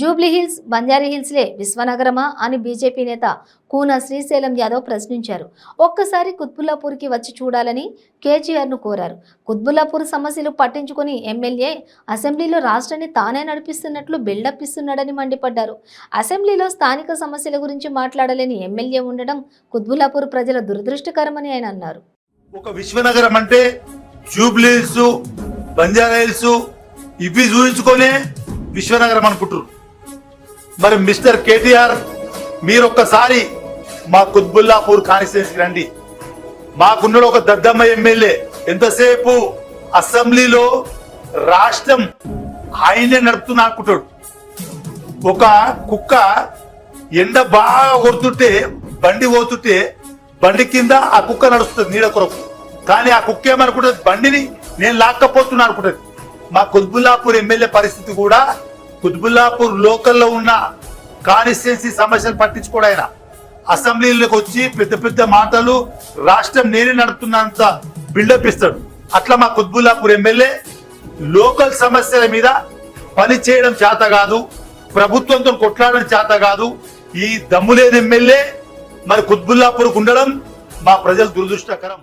జూబ్లీహిల్స్ బంజారీహిల్స్లే విశ్వనగరమా అని బీజేపీ నేత కూన శ్రీశైలం యాదవ్ ప్రశ్నించారు. ఒక్కసారి కుత్బుల్లాపూర్కి వచ్చి చూడాలని కేజీఆర్ను కోరారు. కుత్బుల్లాపూర్ సమస్యలు పట్టించుకుని ఎమ్మెల్యే అసెంబ్లీలో రాష్ట్రాన్ని తానే నడిపిస్తున్నట్లు బిల్డప్ ఇస్తున్నాడని మండిపడ్డారు. అసెంబ్లీలో స్థానిక సమస్యల గురించి మాట్లాడలేని ఎమ్మెల్యే ఉండడం కుత్బుల్లాపూర్ ప్రజల దురదృష్టకరమని ఆయన అన్నారు. ఒక విశ్వనగరం అంటే జూబ్లీహిల్స్ బంజారా హిల్స్ ఇవి చూపించుకొనే విశ్వనగరం అనుకుంటారు మరి మిస్టర్ కేటీఆర్ మీరొక్కసారి మా కుత్బుల్లాపూర్ కాన్స్టిట్యూన్సీకి రండి. మాకున్నడు ఒక దద్దమ్మ ఎమ్మెల్యే. ఎంతసేపు అసెంబ్లీలో రాష్ట్రం ఆయనే నడుపుతున్నా అనుకుంటాడు. ఒక కుక్క ఎండ బాగా కొడుతుంటే బండి పోతుంటే బండి కింద ఆ కుక్క నడుస్తుంది నీడ కొరకు. కానీ ఆ కుక్క ఏమనుకుంటుంది? బండిని నేను లాక్కపోతున్నా అనుకుంటుంది. మా కుత్బుల్లాపూర్ ఎమ్మెల్యే పరిస్థితి కూడా కుత్బుల్లాపూర్ లోకల్లో ఉన్న కాన్స్టిట్యున్సీ సమస్యలు పట్టించుకోడు ఆయన. అసెంబ్లీలోకి వచ్చి పెద్ద పెద్ద మాటలు రాష్ట్రం నేనే నడుపుతున్నంత బిల్డప్ ఇస్తాడు. అట్లా మా కుత్బుల్లాపూర్ ఎమ్మెల్యే లోకల్ సమస్యల మీద పని చేయడం చేత కాదు ప్రభుత్వంతో కొట్లాడడం చేత కాదు ఈ దమ్ములేని ఎమ్మెల్యే మరి కుత్బుల్లాపూర్కు ఉండడం మా ప్రజలు దురదృష్టకరం.